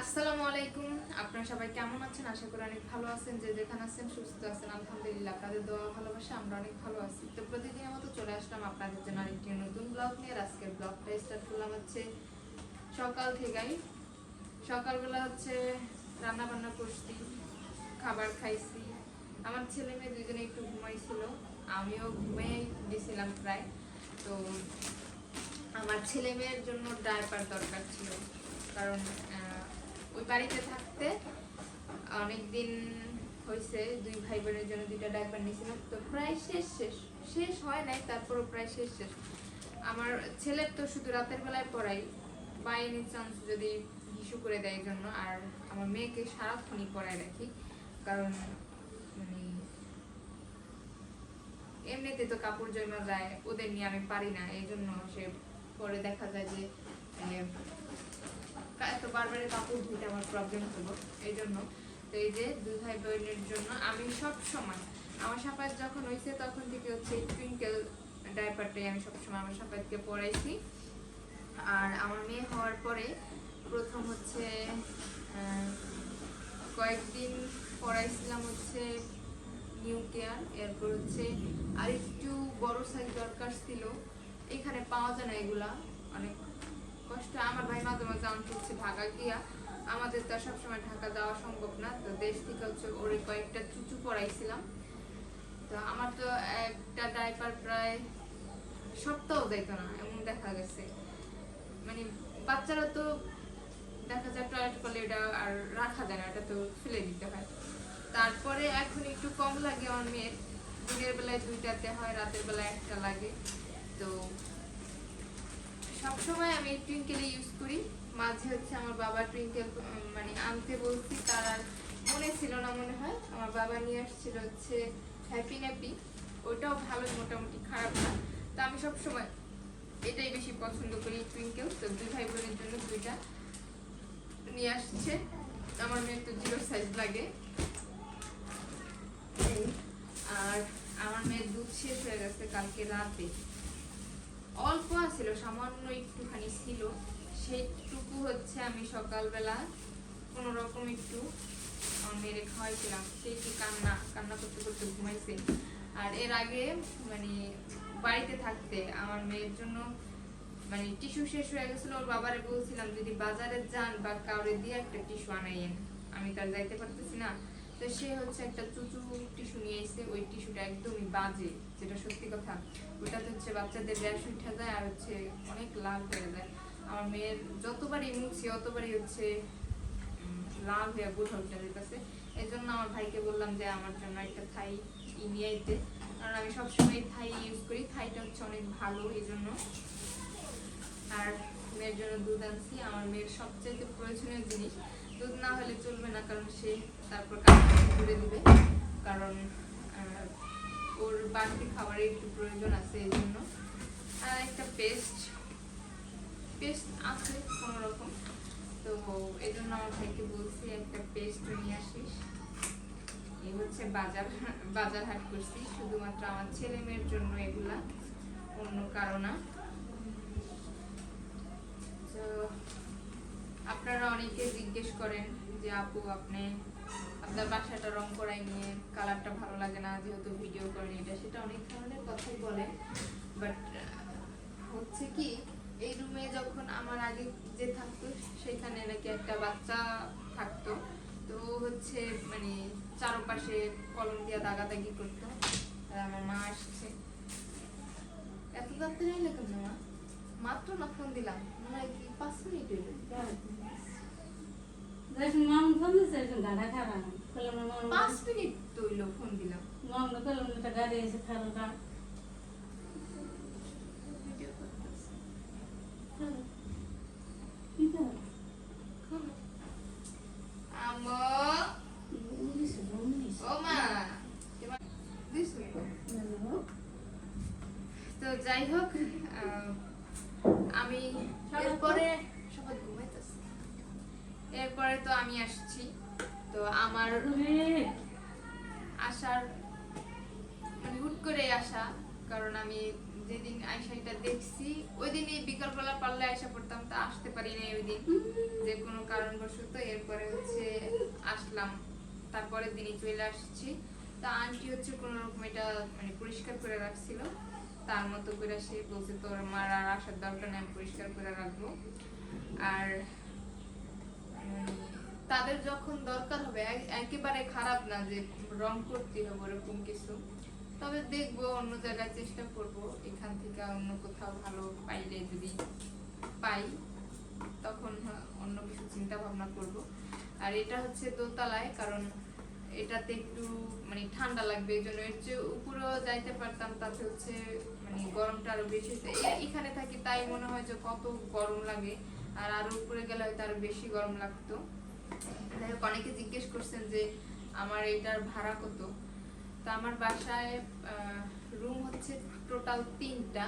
আসসালামু আলাইকুম। আপনারা সবাই কেমন আছেন? আশা করি অনেক ভালো আছেন। যে যেখানে আছেন সুস্থ আছেন, আলহামদুলিল্লাহ। আপনাদের দোয়া ভালোবাসা, আমরা অনেক ভালো আছি। তো প্রতিদিনের মতো চলে আসলাম আপনাদের জন্য আরেকটি নতুন ব্লগ নিয়ে। আজকের ব্লগটা স্টার্ট করলাম হচ্ছে সকাল থেকেই। সকালবেলা হচ্ছে রান্না বান্না করছি, খাবার খাইছি। আমার ছেলে মেয়ে দুজনে একটু ঘুমাইছিল। আমিও ঘুমিয়ে গেছিলাম প্রায়। তো আমার ছেলে মেয়ের জন্য ডায়পার দরকার ছিল। কারণ ওই বাড়িতে থাকতে অনেক দিন হয়েছে দুই ভাই বোনের জন্য দুইটা ডায়পার নিয়েছিলাম। তো প্রায় শেষ শেষ শেষ হয় নাই, তারপরও প্রায় শেষ শেষ। আমার ছেলের তো শুধু রাতের বেলায় পড়াই বাই এনি চান্স যদি ইস্যু করে দেয় জন্য, আর আমার মেয়েকে সারাক্ষণই পড়ায় রাখি, কারণ মানে এমনিতে তো কাপড় জমা যায়, ওদের নিয়ে আমি পারি না, এই জন্য সে পরে দেখা যায় যে কা- এত বারবারে কাপড় ধুতে আমার প্রবলেম হলো, এই জন্য। তো এই যে দুই ভাই বোনের জন্য আমি সব সময় আমার সাপাত যখন হয়েছে তখন থেকে হচ্ছে টুইঙ্কেল ডাইপারটাই আমি সবসময় আমার সাপাতকে পরাইছি। আর আমার মেয়ে হওয়ার পরে প্রথম হচ্ছে কয়েকদিন পড়াইছিলাম হচ্ছে নিউ কেয়ার এরপর হচ্ছে আরেকটু বড় সাইজ দরকার ছিল। এখানে পাওয়া যায় না এগুলা, অনেক কষ্ট, আমার ভাই মাঝে মাঝে আনতে হচ্ছে ঢাকা গিয়া আমাদের তো সবসময় ঢাকা যাওয়া সম্ভব না। তো দেশ থেকে হচ্ছে ওরে কয়েকটা চুচু পড়াইছিলাম তো আমার তো একটা ডাইপার প্রায় সপ্তাহ যাইতো না, এমন দেখা গেছে। মানে বাচ্চারা তো দেখা যায় টয়লেট করলে এটা আর রাখা যায় না, এটা তো ফেলে দিতে হয়। তারপরে এখন একটু কম লাগে আমার মেয়ের। দিনের বেলায় দুইটাতে হয়, রাতের বেলায় একটা লাগে। তো সবসময় আমি টুইঙ্কেল ইউজ করি। মাঝে হচ্ছে আমার বাবা টুইঙ্কেল মানে আনতে বলছি, তার আর মনে ছিল না মনে হয়। আমার বাবা নিয়ে আসছিল হচ্ছে হ্যাপি ন্যাপি ওইটাও ভালো, মোটামুটি খারাপ না। তো আমি সবসময় এটাই বেশি পছন্দ করি টুইঙ্কেল তো দুই ভাই বোনের জন্য দুইটা নিয়ে আসছে। আমার মেয়ের তো জিরো সাইজ লাগে। আর আমার মেয়ের দুধ শেষ হয়ে গেছে কালকে রাতে। অল্প আছিল, সামান্য একটুখানি ছিল। সেইটুকু হচ্ছে আমি সকালবেলা কোনো রকম একটু মেয়েরে খাওয়াইছিলাম। সেই কি কান্না কান্না করতে করতে ঘুমাইছে। আর এর আগে মানে বাড়িতে থাকতে আমার মেয়ের জন্য মানে টিস্যু শেষ হয়ে গেছিল। ওর বাবারে বলছিলাম, যদি বাজারে যান বা কাউরে দিয়ে একটা টিস্যু আনাইয়েন, আমি তার যাইতে পারতেছি না। তো সে হচ্ছে একটা চুচু টিস্যু নিয়ে এসে ওই টিস্যুটা একদমই বাজে, যেটা সত্যি কথা। ওটাতে হচ্ছে বাচ্চাদের র্যাশ উঠে যায় আর হচ্ছে অনেক লাল হয়ে যায়। আমার মেয়ের যতবারই মুছি অতবারই হচ্ছে লাল হয়ে বোঝা উঠে যেতেছে। এই জন্য আমার ভাইকে বললাম যে আমার জন্য একটা থাই নিয়ে আইতে। কারণ আমি সবসময় থাই ইউজ করি, থাইটা হচ্ছে অনেক ভালো এই জন্য আর মেয়ের জন্য দুধ আনছি। আমার মেয়ের সবচেয়ে প্রয়োজনীয় জিনিস দুধ না হলে চলবে না, কারণ সে তারপর কাজ করে দিবে। কারণ ওর বাড়তি খাবারের একটু প্রয়োজন আছে এই জন্য। আর একটা পেস্ট পেস্ট আছে কোনো রকম তো এই জন্য আমার ভাইকে বলছি একটা পেস্ট নিয়ে আসিস। এই হচ্ছে বাজার বাজার হাট করছি। শুধুমাত্র আমার ছেলে মেয়ের জন্য এগুলা, অন্য কারও না। তো আপনারা অনেকে জিজ্ঞেস করেন যে আপু আপনি আপনার বাসাটা রং করাই নিয়ে কালারটা ভালো লাগে না যেহেতু ভিডিও করেন এটা। সেটা অনেক ধরনের কথাই বলে। বাট হচ্ছে কি এই রুমে যখন আমার আগে যে থাকতো সেখানে নাকি একটা বাচ্চা থাকতো। তো হচ্ছে মানে চারপাশে কলম দিয়ে দাগাদাগি করতো। আমার মা আসছে। এত তাড়াতাড়ি এলে কেন মা? মাত্র না ফোন দিলাম। মনে হয় কি পাঁচ মিনিট হইল ফোন দিছে একজন গাড়া খারাপ কলম মাম পাঁচ মিনিট তো ফোন দিলাম। গাড়ি এসে যাই হোক আমি এরপরে সবাই ঘুমাইতেছে। এরপরে তো আমি আসছি। তো আমার আসার মানে হুট করে আসা কারণ আমি যেদিন আইসা এটা দেখছি ওই দিনই বিকালবেলা পারলে আইসা পড়তাম তা আসতে পারি না ওই দিন। যে কোনো কারণবশত এরপরে হচ্ছে আসলাম তারপরের দিনই চলে আসছি। তা আন্টি হচ্ছে কোনো রকম এটা মানে পরিষ্কার করে রাখছিল। তার মতো করে সে বলছে তোর মার আর আসার দরকার নেই আমি পরিষ্কার করে রাখব। আর তাদের যখন দরকার হবে একেবারে খারাপ না যে রং করতে হবে ওরকম কিছু। তবে দেখব অন্য জায়গায় চেষ্টা করব, এখান থেকে অন্য কোথাও ভালো পাইলে যদি পাই, তখন অন্য কিছু চিন্তা ভাবনা করব। আর এটা হচ্ছে দোতলায়, কারণ এটাতে একটু মানে ঠান্ডা লাগবে, এই জন্য এর চেয়ে উপরেও যাইতে পারতাম, তাতে হচ্ছে মানে গরমটা আরও বেশি এখানে থাকি তাই মনে হয় যে কত গরম লাগে। আর আরও উপরে গেলে হয়তো আরও বেশি গরম লাগতো। যাই হোক, অনেকে জিজ্ঞেস করছেন যে আমার এটার ভাড়া কত? তা আমার বাসায় রুম হচ্ছে টোটাল তিনটা।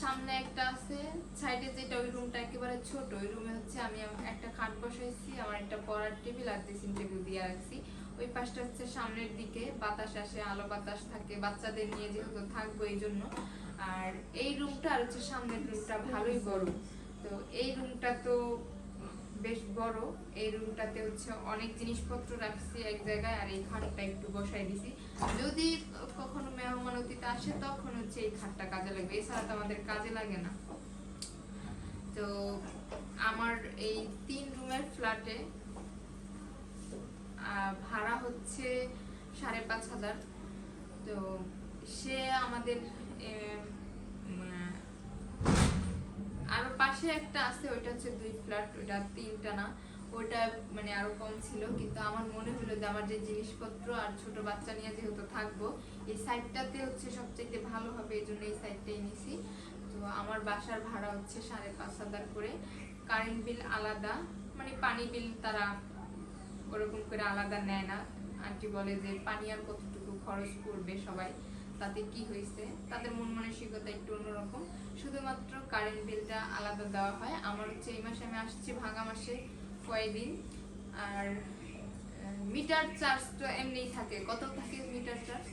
সামনে একটা আছে সাইডে যেটা ওই রুমটা একেবারে ছোট, ওই রুমে হচ্ছে আমি একটা খাট বসাইছি, আমার একটা পড়ার টেবিল আর ড্রেসিং টেবিল দিয়ে রাখছি। ওই পাশটা হচ্ছে সামনের দিকে, বাতাস আসে, আলো বাতাস থাকে, বাচ্চাদের নিয়ে যেহেতু থাকব এই জন্য। আর এই রুমটা আর হচ্ছে সামনের রুমটা ভালোই বড়। তো এই রুমটা তো বেশ বড়। এই রুমটাতে হচ্ছে অনেক জিনিসপত্র রাখছি এক জায়গায় আর এই খাটটা একটু বসাই দিছি। যদি কখনো মেহমান অতিথি আসে, তখন হচ্ছে এই খাটটা কাজে লাগবে। এছাড়া তো আমাদের কাজে লাগে না। তো আমার এই তিন রুমের ফ্ল্যাটে ভাড়া হচ্ছে সাড়ে পাঁচ হাজার। তো সে আমাদের আরও পাশে একটা আছে, ওইটা হচ্ছে দুই ফ্ল্যাট, ওইটা তিনটা না, ওইটা মানে আরও কম ছিল, কিন্তু আমার মনে হলো যে আমার যে জিনিসপত্র আর ছোট বাচ্চা নিয়ে যেহেতু থাকব, এই সাইডটাতে হচ্ছে সবচেয়ে ভালো হবে, এই জন্য এই সাইডটাই নিছি। তো আমার বাসার ভাড়া হচ্ছে সাড়ে পাঁচ হাজার করে। কারেন্ট বিল আলাদা মানে পানি বিল তারা ওরকম করে আলাদা নেয় না। আন্টি বলে যে পানি আর কতটুকু খরচ করবে সবাই, তাতে কি হয়েছে? তাদের মন মানসিকতা একটু অন্যরকম। শুধুমাত্র কারেন্ট বিলটা আলাদা দেওয়া হয়। আমার হচ্ছে এই মাসে আমি আসছি ভাঙা মাসে কয়েকদিন। আর মিটার চার্জ তো এমনিই থাকে। কত থাকে মিটার চার্জ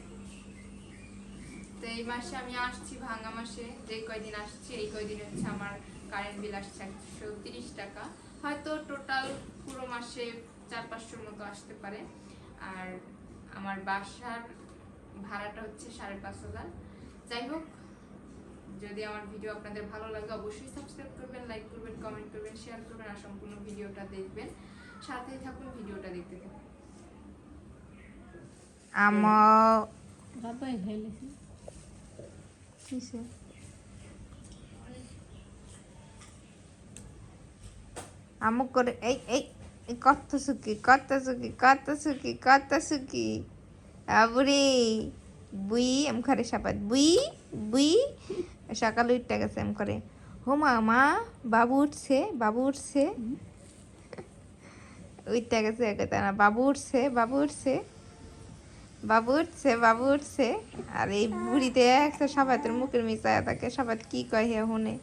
তো এই মাসে আমি আসছি ভাঙা মাসে। যে কয়দিন আসছি, এই কয়দিন হচ্ছে আমার কারেন্ট বিল আসছে একশো তিরিশ টাকা। হয়তো টোটাল পুরো মাসে চার, পাঁচশোর মতো আসতে পারে। আর আমার বাসার ভাড়াটা হচ্ছে সাড়ে পাঁচ হাজার। যাই হোক যদি আমার ভিডিও আপনাদের ভালো লাগে অবশ্যই সাবস্ক্রাইব করবেন লাইক করবেন কমেন্ট করবেন শেয়ার করবেন আর সম্পূর্ণ ভিডিওটা দেখবেন। সাথেই থাকুন ভিডিওটা দেখতে থাকুন। আমার বাবাই খাইলেছে কিসে? আমুক করে এই এই এই কত সুখী কত সুখী কত সুখী কত সুখী। আবুরে বুই এম করে সাপাত বুই বুই সকালে উঠতে গেছে এম করে। হো মা বাবু উঠছে বাবু উঠছে। উঠতে গেছে না বাবু উঠছে বাবু উঠছে। বাবু উঠছে বাবু উঠছে। আর এই বুড়িতে একটা সাবাতের মুখের মিশায় থাকে, সাবাত কি কয় হে হনে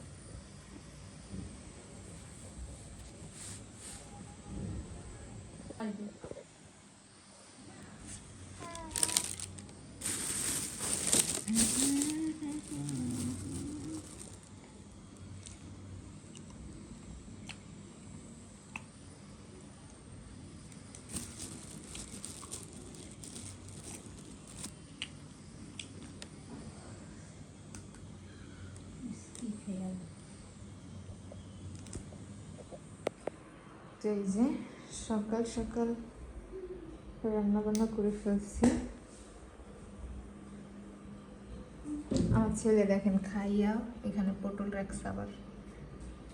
তো এই যে সকাল সকাল রান্না বান্না করে ফেলছি। আমার ছেলে দেখেন খাইয়া এখানে পটল রাখছে আবার।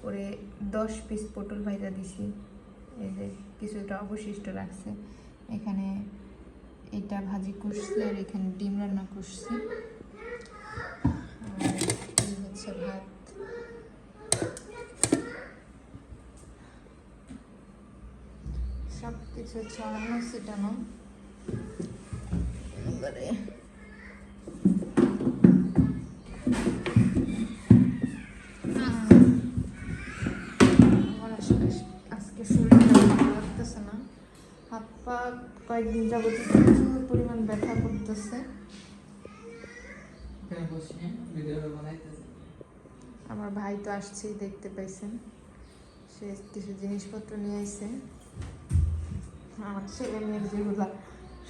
করে দশ পিস পটল ভাইজা দিছি। এই যে কিছুটা অবশিষ্ট রাখছে। এখানে এটা ভাজি করছি আর এখানে ডিম রান্না করছি আর এই হচ্ছে ভাত সব কিছু ছড়ানো ছিটানো এবারে আমার আজকে- আজকে শরীরটা ভালো লাগতেছে না। হাত পা কয়েকদিন যাবত প্রচুর পরিমাণ ব্যথা করতেছে। আমার ভাই তো আসছেই দেখতে পাইছেন। সে কিছু জিনিসপত্র নিয়ে আসছে আমার ছেলে মেয়ের যেগুলা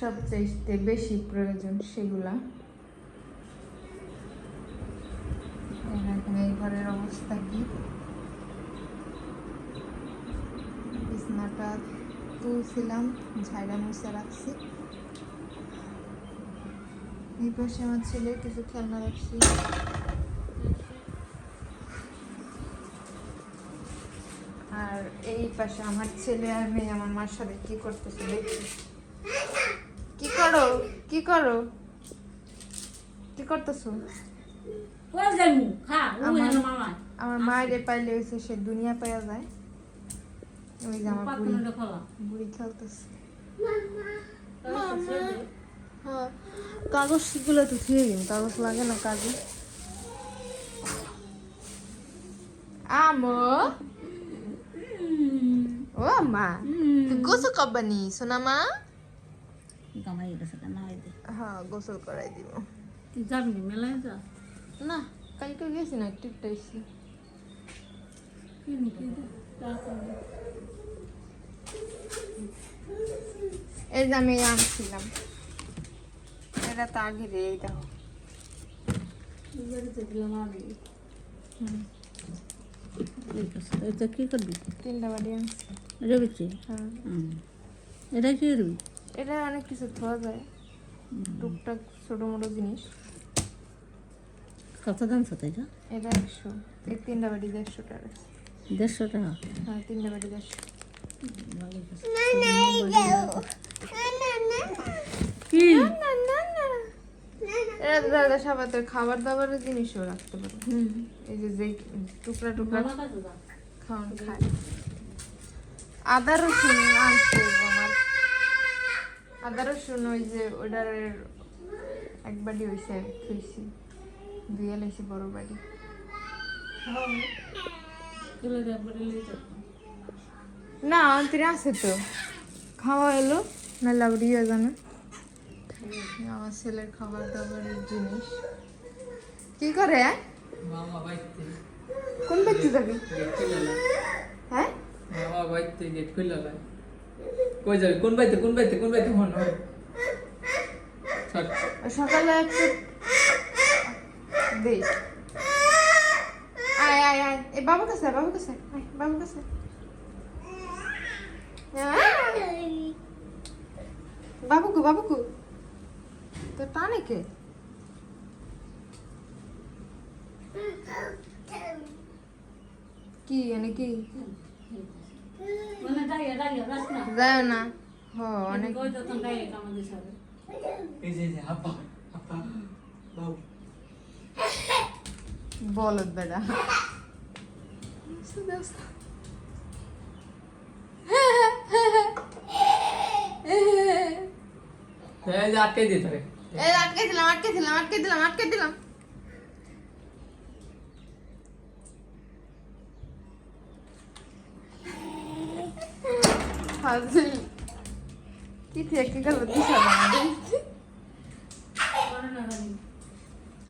সবচেয়ে বেশি প্রয়োজন সেগুলা। এই ঘরের অবস্থা কি? বিছনাটা তুলছিলাম ঝাইরা মুছে রাখছি। এই পাশে আমার ছেলে কিছু খেলনা রাখছি। আর এই পাশে আমার ছেলে আর মেয়ে আমার মার সাথে কি করতেছে দেখছি। কি করো? কি করো? কি করতেছো? আমার- মায়ের পাইলে হয়েছে সে দুনিয়া পাইয়া যায়। ওই যে আমার বুড়ি বুড়ি খেলতেছে। হ্যাঁ কাগজগুলো তো দিন কাগজ লাগে না কাজে। আমো ও মা তুই গোসল কব্বানি সোনা মা কামাই গেছে এই দে হ্যাঁ গোসল করাই দিব তুই যাবি নি মেলায় যা না কালকে গেছি না একটু একটু এসছি নি। এই যে আমি আনছিলাম এটা তো আগে আছে এটা কি করবি তিনটা বাড়ি আনছি হ্যাঁ এটা কি করবি এটা অনেক কিছু ধোয়া যায় টুকটাক ছোটো মোটো জিনিস কত দাম সাথে এটা এটা একশো এই তিনটা বাড়ি দেড়শো টাকা দেড়শো টাকা হ্যাঁ তিনটা বাড়ি দেড়শো। কি তো দাদা সাবাতের খাবার দাবারের জিনিসও রাখতে পারো হুম এই যে যে টুকরা টুকরা খাওয়ান খায় আদা রসুন আনতে আমার? আদা রসুন ওই যে ওটার এক বাড়ি হয়েছে থুইছি। দুইয়া লাইছি বড় বাড়ি না অন্তরে আছে তো। খাওয়া এলো না হয়ে জানে আমার ছেলের খাবার দাবারের জিনিস। কি করে মামা কোন ব্যক্তি যাবি? হ্যাঁ? মামা বাইতে গেট খুলে লাই। কই যাবি? কোন বাইতে কোন বাইতে কোন বাইতে সকালে একটু দে আয় আয় আয়। এ বাবু কাছে বাবু কাছে আয়, বাবু কাছে বাবুকু বাবুকু। তো টানে কে কি মানে কি মানে দাঁড়িয়ে দাঁড়িয়ে রাখ না যায় না। হ অনেক। কই তো তুমি দাঁড়িয়ে কামা দিছ হবে এই যে এই যে আব্বা আব্বা বেটা আটকে দিতে আটকে দিলাম আটকে দিলাম আটকে দিলাম আটকে দিলাম। ফাজিল কি থেকে গেল দিশা না